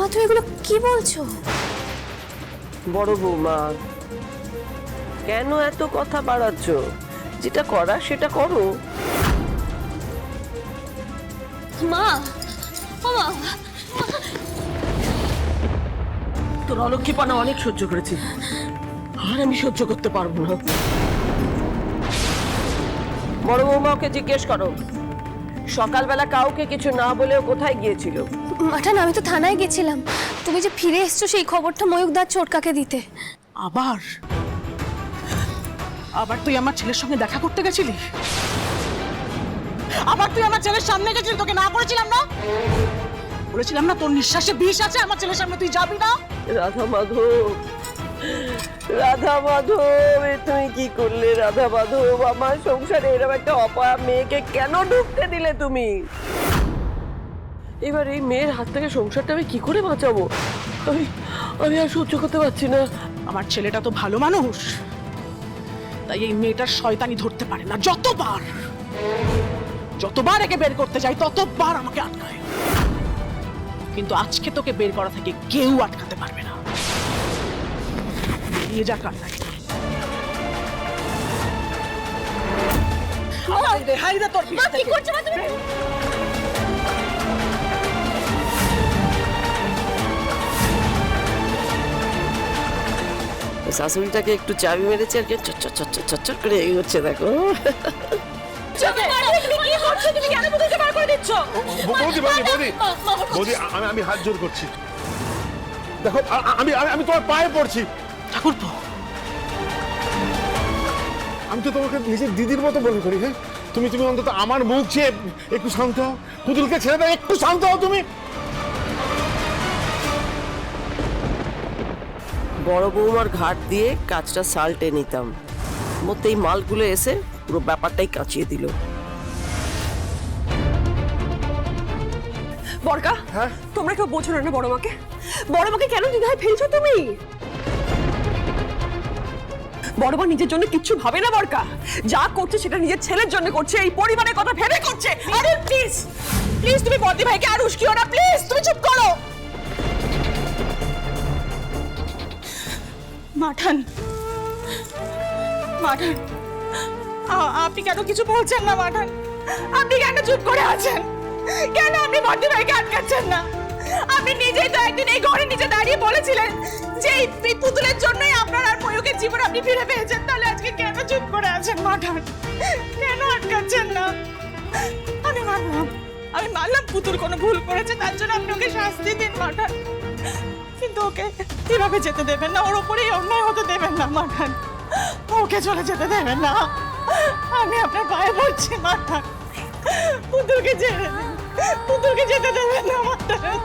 মা তুমি এগুলো কি বলছো? বড় বৌমা কেন এত কথা বাড়াচ্ছ? যেটা করা সেটা করো। মা মা। তোর অলক্ষীপনা অনেক সহ্য করেছি। আর আমি সহ্য করতে পারব না। বড় বৌমা ওকে জিজ্ঞেস করো। সকালবেলা কাউকে কিছু না বলেও কোথায় গিয়েছিল? মাঠান আমি তো থানায় গেছিলাম। তুমি যে ফিরে এসছো সেই খবরটা ময়ূকদার ছোটকাকে দিতে। আবার? আবার তুই আমার ছেলের সঙ্গে দেখা করতে গেছিলি? আবার তুই আমার ছেলের সামনে গেছিলি তোকে না করেছিলাম না? বলেছিলাম না তোর নিঃশ্বাসে বিষ আছে আমার ছেলের সামনে তুই যাবি না? রাধা মাধব রাধা মাধব তুমি কি করলে রাধা মাধব? আমার সংসারে এরকম একটা অপয়া মেয়েকে কেন ঢুকতে দিলে তুমি? এবার এই মেয়ের হাত থেকে সংসারটা আমি কি করে বাঁচাবো? আমি আমি আর সহ্য করতে পারছি না। আমার ছেলেটা তো ভালো মানুষ। তাই এই মেয়েটার শয়তানি ধরতে পারে না। যতবার যতবার একে বের করতে যাই, ততবার আমাকে আটকায়। কিন্তু আজকে তোকে বের করা থেকে কেউ আটকাতে পারবে না। নিয়ে যা কান্নায় রেহাই দে তোর পিঠ থেকে। শাশুড়িটাকে একটু চাবি মেরেছে আর কি চচ্চর চচ্চর চচ্চর করে এগোচ্ছে দেখো বৌদি বৌদি বৌদি বৌদি আমি আমি হাত জোর করছি দেখো আমি- আমি তোমার পায়ে পড়ছি ঠাকুরপো। আমি তো তোমাকে নিজের দিদির মতো মনে করি হ্যাঁ? তুমি তুমি অন্তত আমার মুখ চেয়ে একটু শান্ত হও। পুতুলকে ছেড়ে দাও একটু শান্ত হও তুমি। বড় বৌমার ঘাট দিয়ে কাজটা সাল্টে নিতাম। মধ্যে এই মালগুলো এসে পুরো ব্যাপারটাই কাঁচিয়ে দিল। বরকা তোমরা কেউ বোঝো না না বড় মাকে বড় মাকে কেন দ্বিধায় ফেলছো তুমি? বড় মা নিজের জন্য কিচ্ছু ভাবে না বরকা যা করছে সেটা নিজের ছেলের জন্য করছে, এই পরিবারের কথা ভেবে করছে। আরে প্লিজ প্লিজ তুমি বদ্দি ভাইকে আর উস্কিও না প্লিজ তুমি চুপ করো। মাঠান মাঠান আপনি কেন কিছু বলছেন না, মাঠান? আপনি কেন চুপ করে আছেন? কেন আপনি বদ্দি ভাইকে আটকাচ্ছেন না? আপনি নিজেই তো একদিন এই ঘরে নিচে দাঁড়িয়ে বলেছিলেন যে এই পুতুলের জন্যই জীবন আপনি ফিরে পেয়েছেন, তাহলে আজকে কেন চুপ করে আছেন মাঠান? কেন আটকাচ্ছেন না? আমি মানলাম আমি মানলাম পুতুল কোনো ভুল করেছে, তার জন্য আপনি ওকে শাস্তি দিন মাঠান। কিন্তু ওকে এভাবে যেতে দেবেন না? ওর উপরেই অন্যায় হতে দেবেন না মাঠান। ওকে চলে যেতে দেবেন না। আমি আপনার পায়ে পড়ছি মাঠান। পুতুলকে ছেড়ে দিন। পুতুলকে যেতে দেবেন না মাঠান।